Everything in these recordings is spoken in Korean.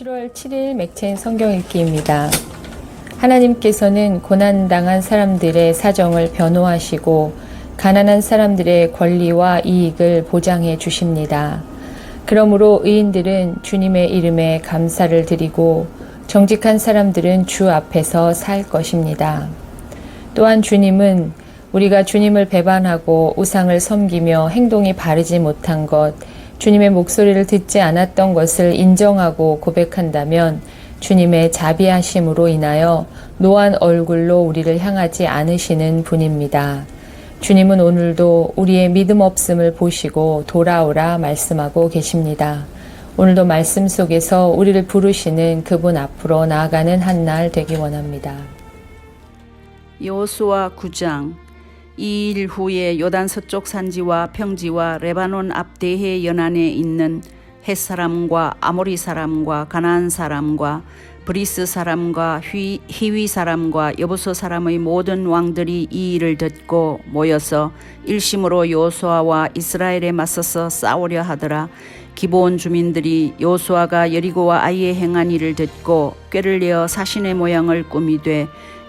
7월 7일 맥체인 성경 읽기입니다. 하나님께서는 고난당한 사람들의 사정을 변호하시고 가난한 사람들의 권리와 이익을 보장해 주십니다. 그러므로 의인들은 주님의 이름에 감사를 드리고 정직한 사람들은 주 앞에서 살 것입니다. 또한 주님은 우리가 주님을 배반하고 우상을 섬기며 행동이 바르지 못한 것, 주님의 목소리를 듣지 않았던 것을 인정하고 고백한다면 주님의 자비하심으로 인하여 노한 얼굴로 우리를 향하지 않으시는 분입니다. 주님은 오늘도 우리의 믿음 없음을 보시고 돌아오라 말씀하고 계십니다. 오늘도 말씀 속에서 우리를 부르시는 그분 앞으로 나아가는 한 날 되기 원합니다. 여호수아 9장 이일 후에 요단 서쪽 산지와 평지와 레바논 앞대해 연안에 있는 헷 사람과 아모리 사람과 가나안 사람과 브리스 사람과 휘, 히위 사람과 여부서 사람의 모든 왕들이 이 일을 듣고 모여서 일심으로 요수아와 이스라엘에 맞서서 싸우려 하더라. 기본 주민들이 요수아가 여리고와 아이의 행한 일을 듣고 꾀를 내어 사신의 모양을 꾸미되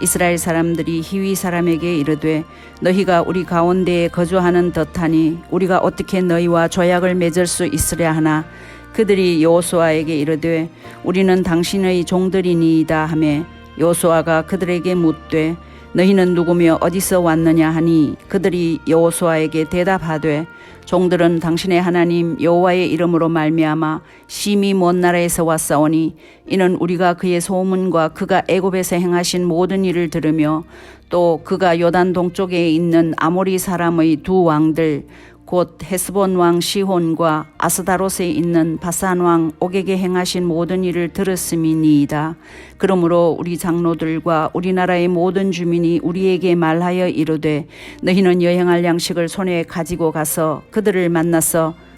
이스라엘 사람들이 히위 사람에게 이르되 너희가 우리 가운데에 거주하는 듯하니 우리가 어떻게 너희와 조약을 맺을 수 있으랴 하나? 그들이 여호수아에게 이르되 우리는 당신의 종들이니이다 하매 여호수아가 그들에게 묻되 너희는 누구며 어디서 왔느냐 하니? 그들이 여호수아에게 대답하되 종들은 당신의 하나님 여호와의 이름으로 말미암아 심히 먼 나라에서 왔사오니 이는 우리가 그의 소문과 그가 애굽에서 행하신 모든 일을 들으며 또 그가 요단 동쪽에 있는 아모리 사람의 두 왕들 곧 헤스본 왕 시혼과 아스다롯에 있는 바산 왕 옥에게 행하신 모든 일을 들었음이니이다. 그러므로 우리 장로들과 우리나라의 모든 주민이 우리에게 말하여 이르되 너희는 여행할 양식을 손에 가지고 가서 그들을 만나서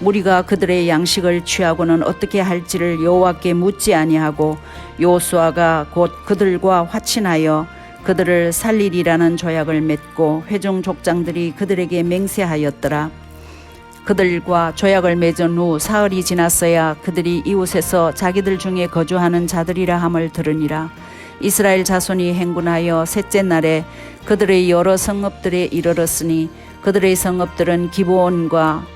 우리가 그들의 양식을 취하고는 어떻게 할지를 여호와께 묻지 아니하고 요수아가 곧 그들과 화친하여 그들을 살리리라는 조약을 맺고 회중 족장들이 그들에게 맹세하였더라. 그들과 조약을 맺은 후 사흘이 지났어야 그들이 이웃에서 자기들 중에 거주하는 자들이라 함을 들으니라. 이스라엘 자손이 행군하여 셋째 날에 그들의 여러 성읍들에 이르렀으니 그들의 성읍들은 기브온과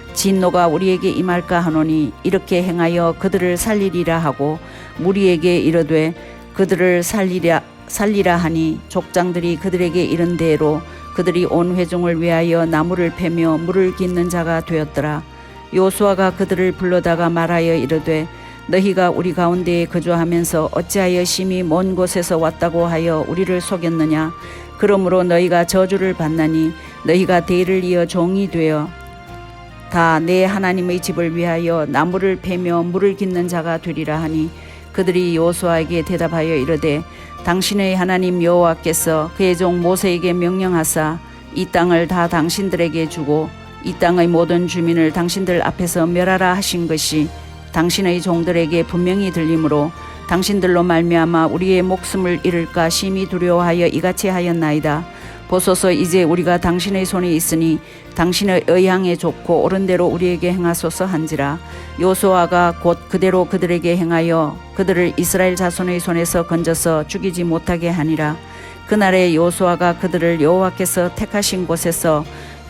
진노가 우리에게 임할까 하노니 이렇게 행하여 그들을 살리리라 하고 무리에게 이르되 그들을 살리라 살리라 하니 족장들이 그들에게 이른 대로 그들이 온 회중을 위하여 나무를 패며 물을 깃는 자가 되었더라. 요수아가 그들을 불러다가 말하여 이르되 너희가 우리 가운데에 거주하면서 어찌하여 심히 먼 곳에서 왔다고 하여 우리를 속였느냐? 그러므로 너희가 저주를 받나니 너희가 대를 이어 종이 되어 다 내 하나님의 집을 위하여 나무를 패며 물을 깃는 자가 되리라 하니 그들이 여호수아에게 대답하여 이르되 당신의 하나님 여호와께서 그의 종 모세에게 명령하사 이 땅을 다 당신들에게 주고 이 땅의 모든 주민을 당신들 앞에서 멸하라 하신 것이 당신의 종들에게 분명히 들리므로 당신들로 말미암아 우리의 목숨을 잃을까 심히 두려워하여 이같이 하였나이다. 보소서 이제 우리가 당신의 손에 있으니 당신의 의향에 좋고 옳은 대로 우리에게 행하소서 한지라. 요수아가 곧 그대로 그들에게 행하여 그들을 이스라엘 자손의 손에서 건져서 죽이지 못하게 하니라. 그날에 요수아가 그들을 여호와께서 택하신 곳에서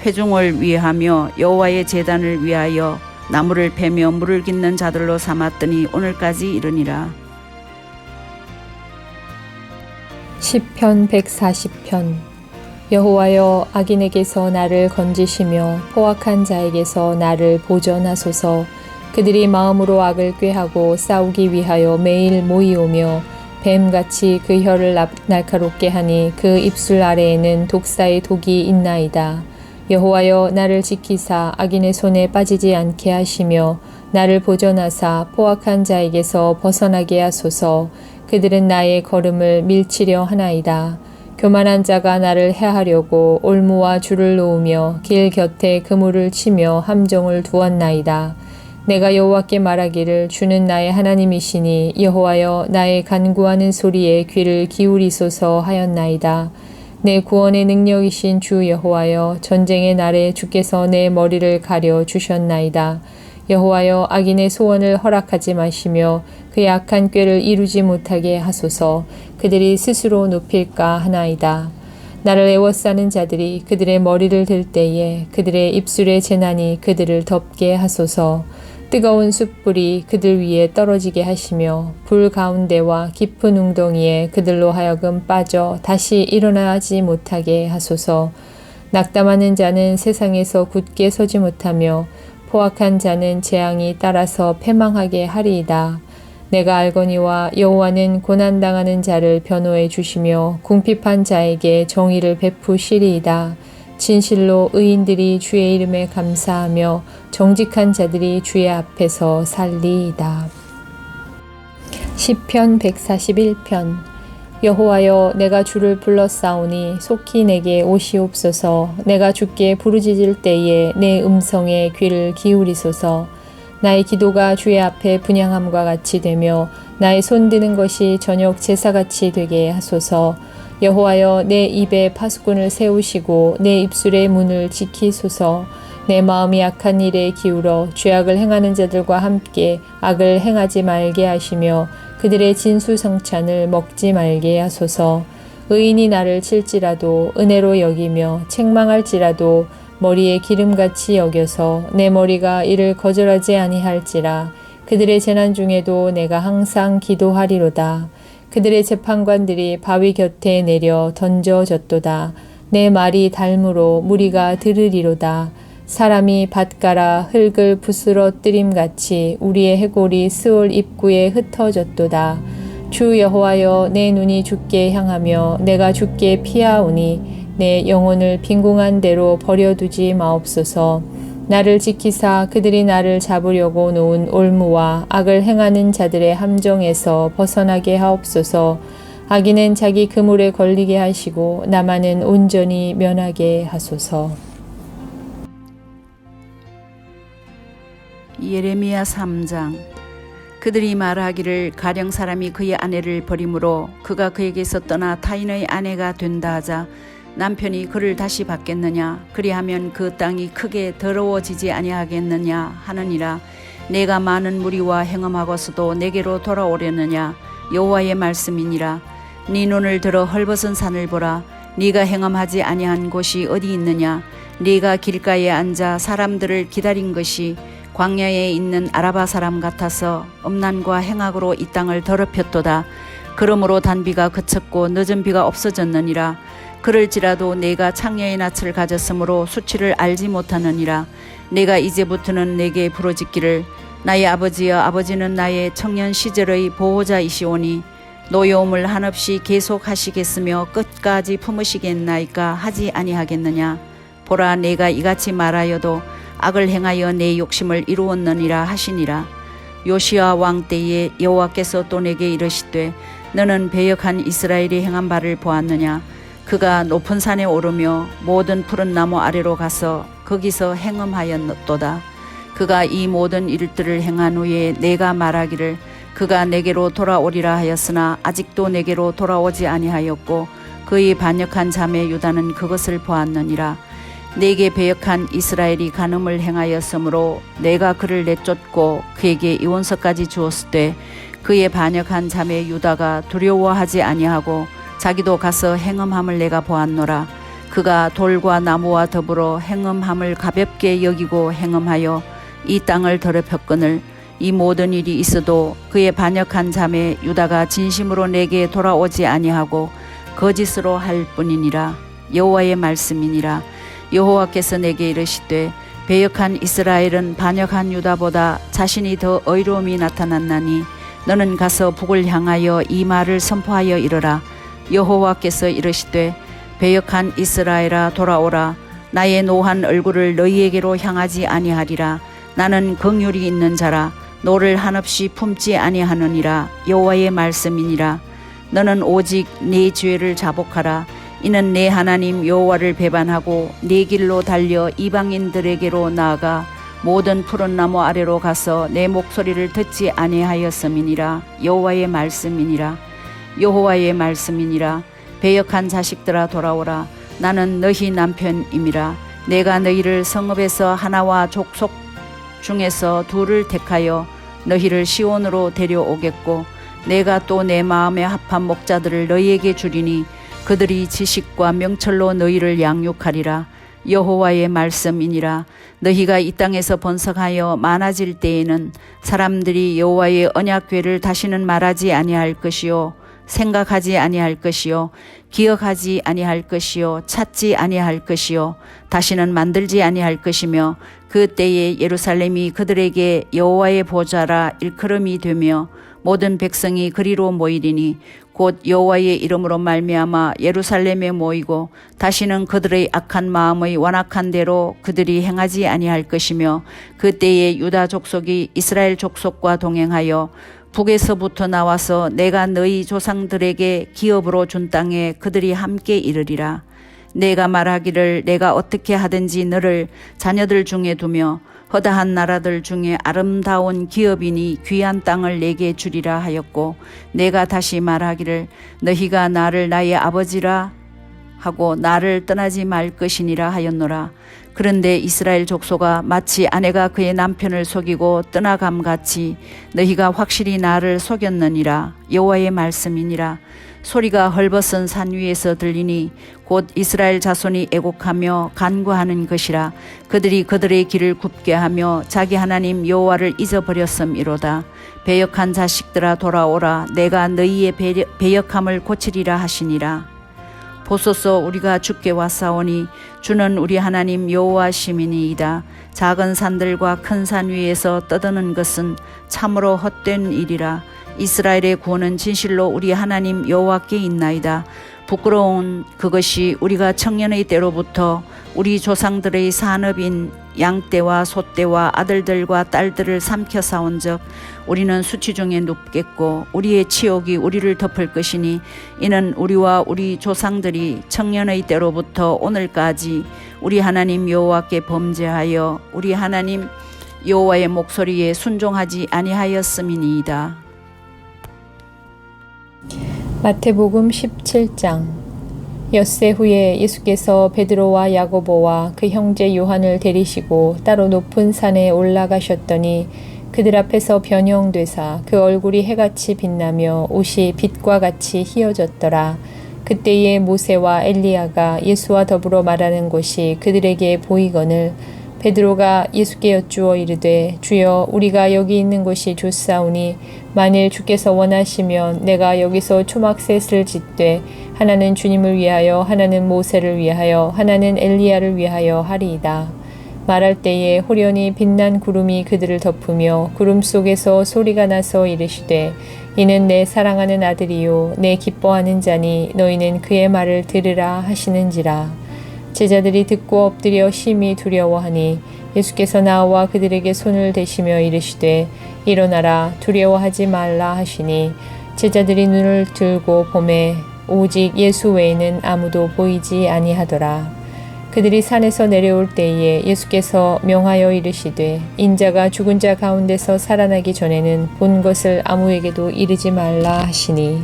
회중을 위하며 여호와의 제단을 위하여 나무를 패며 물을 깃는 자들로 삼았더니 오늘까지 이르니라. 시편 140편 여호와여 악인에게서 나를 건지시며 포악한 자에게서 나를 보전하소서. 그들이 마음으로 악을 꾀하고 싸우기 위하여 매일 모이오며 뱀같이 그 혀를 납- 날카롭게 하니 그 입술 아래에는 독사의 독이 있나이다. 여호와여 나를 지키사 악인의 손에 빠지지 않게 하시며 나를 보전하사 포악한 자에게서 벗어나게 하소서. 그들은 나의 걸음을 밀치려 하나이다. 교만한 자가 나를 해하려고 올무와 줄을 놓으며 길 곁에 그물을 치며 함정을 두었나이다. 내가 여호와께 말하기를 주는 나의 하나님이시니 여호와여 나의 간구하는 소리에 귀를 기울이소서 하였나이다. 내 구원의 능력이신 주 여호와여 전쟁의 날에 주께서 내 머리를 가려 주셨나이다. 여호와여 악인의 소원을 허락하지 마시며 그의 악한 꾀를 이루지 못하게 하소서. 그들이 스스로 높일까 하나이다. 나를 애워싸는 자들이 그들의 머리를 들 때에 그들의 입술의 재난이 그들을 덮게 하소서. 뜨거운 숯불이 그들 위에 떨어지게 하시며 불 가운데와 깊은 웅덩이에 그들로 하여금 빠져 다시 일어나지 못하게 하소서. 낙담하는 자는 세상에서 굳게 서지 못하며 포악한 자는 재앙이 따라서 패망하게 하리이다. 내가 알거니와 여호와는 고난당하는 자를 변호해 주시며 궁핍한 자에게 정의를 베푸시리이다. 진실로 의인들이 주의 이름에 감사하며 정직한 자들이 주의 앞에서 살리이다. 시편 141편 여호와여 내가 주를 불렀사오니 속히 내게 오시옵소서. 내가 주께 부르짖을 때에 내 음성에 귀를 기울이소서. 나의 기도가 주의 앞에 분양함과 같이 되며 나의 손드는 것이 저녁 제사같이 되게 하소서. 여호와여 내 입에 파수꾼을 세우시고 내 입술의 문을 지키소서. 내 마음이 악한 일에 기울어 죄악을 행하는 자들과 함께 악을 행하지 말게 하시며 그들의 진수성찬을 먹지 말게 하소서. 의인이 나를 칠지라도 은혜로 여기며 책망할지라도 머리에 기름같이 여겨서 내 머리가 이를 거절하지 아니할지라. 그들의 재난 중에도 내가 항상 기도하리로다. 그들의 재판관들이 바위 곁에 내려 던져졌도다. 내 말이 달무로 무리가 들으리로다 사람이 밭가라 흙을 부스러뜨림 같이 우리의 해골이 스올 입구에 흩어졌도다. 주 여호와여 내 눈이 주께 향하며 내가 주께 피하오니 내 영혼을 빈궁한 대로 버려두지 마옵소서. 나를 지키사 그들이 나를 잡으려고 놓은 올무와 악을 행하는 자들의 함정에서 벗어나게 하옵소서. 악인은 자기 그물에 걸리게 하시고 나만은 온전히 면하게 하소서. 예레미야 3장. 그들이 말하기를 가령 사람이 그의 아내를 버림으로 그가 그에게서 떠나 타인의 아내가 된다 하자 남편이 그를 다시 받겠느냐? 그리하면 그 땅이 크게 더러워지지 아니하겠느냐? 하느니라. 내가 많은 무리와 행음하고서도 내게로 돌아오려느냐? 여호와의 말씀이니라. 네 눈을 들어 헐벗은 산을 보라. 네가 행함하지 아니한 곳이 어디 있느냐? 네가 길가에 앉아 사람들을 기다린 것이 광야에 있는 아라바 사람 같아서 음란과 행악으로 이 땅을 더럽혔도다. 그러므로 단비가 그쳤고 늦은 비가 없어졌느니라. 그럴지라도 내가 창녀의 낯을 가졌으므로 수치를 알지 못하느니라. 내가 이제부터는 내게 부러짓기를 나의 아버지여 아버지는 나의 청년 시절의 보호자이시오니 노여움을 한없이 계속하시겠으며 끝까지 품으시겠나이까 하지 아니하겠느냐. 보라 내가 이같이 말하여도 악을 행하여 내 욕심을 이루었느니라 하시니라. 요시아 왕 때에 여호와께서 또 내게 이르시되 너는 배역한 이스라엘이 행한 바를 보았느냐 그가 높은 산에 오르며 모든 푸른 나무 아래로 가서 거기서 행음하였도다. 그가 이 모든 일들을 행한 후에 내가 말하기를 그가 내게로 돌아오리라 하였으나 아직도 내게로 돌아오지 아니하였고 그의 반역한 자매 유다는 그것을 보았느니라 내게 배역한 이스라엘이 간음을 행하였으므로 내가 그를 내쫓고 그에게 이원서까지 주었을 때 그의 반역한 자매 유다가 두려워하지 아니하고 자기도 가서 행음함을 내가 보았노라. 그가 돌과 나무와 더불어 행음함을 가볍게 여기고 행음하여 이 땅을 더럽혔거늘 이 모든 일이 있어도 그의 반역한 자매 유다가 진심으로 내게 돌아오지 아니하고 거짓으로 할 뿐이니라. 여호와의 말씀이니라 여호와께서 내게 이르시되 배역한 이스라엘은 반역한 유다보다 자신이 더 의로움이 나타났나니 너는 가서 북을 향하여 이 말을 선포하여 이르라. 여호와께서 이르시되 배역한 이스라엘아 돌아오라. 나의 노한 얼굴을 너희에게로 향하지 아니하리라. 나는 긍휼이 있는 자라. 노를 한없이 품지 아니하느니라. 여호와의 말씀이니라. 너는 오직 네 죄를 자복하라 이는 내 하나님 여호와를 배반하고 네 길로 달려 이방인들에게로 나아가 모든 푸른 나무 아래로 가서 내 목소리를 듣지 아니하였음이니라. 여호와의 말씀이니라. 여호와의 말씀이니라. 배역한 자식들아 돌아오라. 나는 너희 남편임이라. 내가 너희를 성읍에서 하나와 족속 중에서 둘을 택하여 너희를 시온으로 데려오겠고 내가 또 내 마음에 합한 목자들을 너희에게 주리니 그들이 지식과 명철로 너희를 양육하리라. 여호와의 말씀이니라. 너희가 이 땅에서 번성하여 많아질 때에는 사람들이 여호와의 언약궤를 다시는 말하지 아니할 것이요 생각하지 아니할 것이요 기억하지 아니할 것이요 찾지 아니할 것이요 다시는 만들지 아니할 것이며 그 때에 예루살렘이 그들에게 여호와의 보좌라 일컬음이 되며 모든 백성이 그리로 모이리니 곧 여호와의 이름으로 말미암아 예루살렘에 모이고 다시는 그들의 악한 마음의 완악한 대로 그들이 행하지 아니할 것이며 그 때에 유다 족속이 이스라엘 족속과 동행하여 북에서부터 나와서 내가 너희 조상들에게 기업으로 준 땅에 그들이 함께 이르리라. 내가 말하기를 내가 어떻게 하든지 너를 자녀들 중에 두며 허다한 나라들 중에 아름다운 기업이니 귀한 땅을 내게 주리라 하였고 내가 다시 말하기를 너희가 나를 나의 아버지라 하고 나를 떠나지 말 것이니라 하였노라. 그런데 이스라엘 족소가 마치 아내가 그의 남편을 속이고 떠나감 같이 너희가 확실히 나를 속였느니라 여호와의 말씀이니라 소리가 헐벗은 산 위에서 들리니 곧 이스라엘 자손이 애곡하며 간구하는 것이라 그들이 그들의 길을 굽게 하며 자기 하나님 여호와를 잊어버렸음이로다 배역한 자식들아 돌아오라 내가 너희의 배- 배역함을 고치리라 하시니라 보소서 우리가 주께 왔사오니 주는 우리 하나님 여호와 시민이이다. 작은 산들과 큰 산 위에서 떠드는 것은 참으로 헛된 일이라. 이스라엘의 구원은 진실로 우리 하나님 여호와께 있나이다. 부끄러운 그것이 우리가 청년의 때로부터 우리 조상들의 산업인 양떼와 소떼와 아들들과 딸들을 삼켜 사온 적 우리는 수치 중에 눕겠고 우리의 치욕이 우리를 덮을 것이니 이는 우리와 우리 조상들이 청년의 때로부터 오늘까지 우리 하나님 여호와께 범죄하여 우리 하나님 여호와의 목소리에 순종하지 아니하였음이니이다. 마태복음 17장 엿새 후에 예수께서 베드로와 야고보와 그 형제 요한을 데리시고 따로 높은 산에 올라가셨더니 그들 앞에서 변형되사 그 얼굴이 해같이 빛나며 옷이 빛과 같이 희어졌더라. 그때에 모세와 엘리야가 예수와 더불어 말하는 곳이 그들에게 보이거늘 베드로가 예수께 여쭈어 이르되 주여 우리가 여기 있는 곳이 좋사오니 만일 주께서 원하시면 내가 여기서 초막셋을 짓되 하나는 주님을 위하여 하나는 모세를 위하여 하나는 엘리야를 위하여 하리이다. 말할 때에 호련히 빛난 구름이 그들을 덮으며 구름 속에서 소리가 나서 이르시되 이는 내 사랑하는 아들이요 내 기뻐하는 자니 너희는 그의 말을 들으라 하시는지라 제자들이 듣고 엎드려 심히 두려워하니 예수께서 나와 그들에게 손을 대시며 이르시되 일어나라 두려워하지 말라 하시니 제자들이 눈을 들고 보매 오직 예수 외에는 아무도 보이지 아니하더라. 그들이 산에서 내려올 때에 예수께서 명하여 이르시되 인자가 죽은 자 가운데서 살아나기 전에는 본 것을 아무에게도 이르지 말라 하시니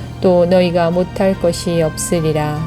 또 너희가 못할 것이 없으리라.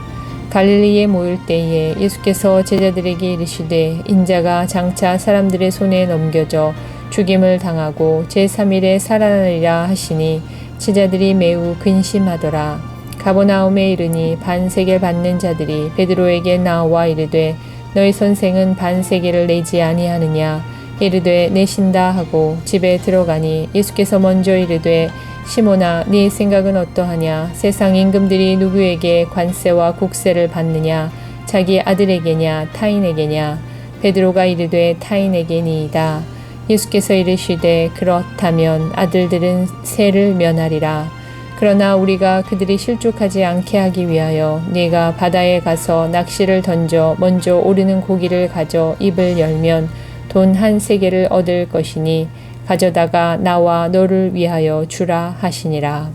갈릴리에 모일 때에 예수께서 제자들에게 이르시되 인자가 장차 사람들의 손에 넘겨져 죽임을 당하고 제3일에 살아나리라 하시니 제자들이 매우 근심하더라. 가버나움에 이르니 반세계 받는 자들이 베드로에게 나와 이르되 너희 선생은 반세계를 내지 아니하느냐 이르되 내신다 하고 집에 들어가니 예수께서 먼저 이르되 시몬아 네 생각은 어떠하냐? 세상 임금들이 누구에게 관세와 국세를 받느냐? 자기 아들에게냐? 타인에게냐? 베드로가 이르되 타인에게니이다. 예수께서 이르시되 그렇다면 아들들은 세를 면하리라. 그러나 우리가 그들이 실족하지 않게 하기 위하여 네가 바다에 가서 낚시를 던져 먼저 오르는 고기를 가져 입을 열면 돈 한 세계를 얻을 것이니 가져다가 나와 너를 위하여 주라 하시니라.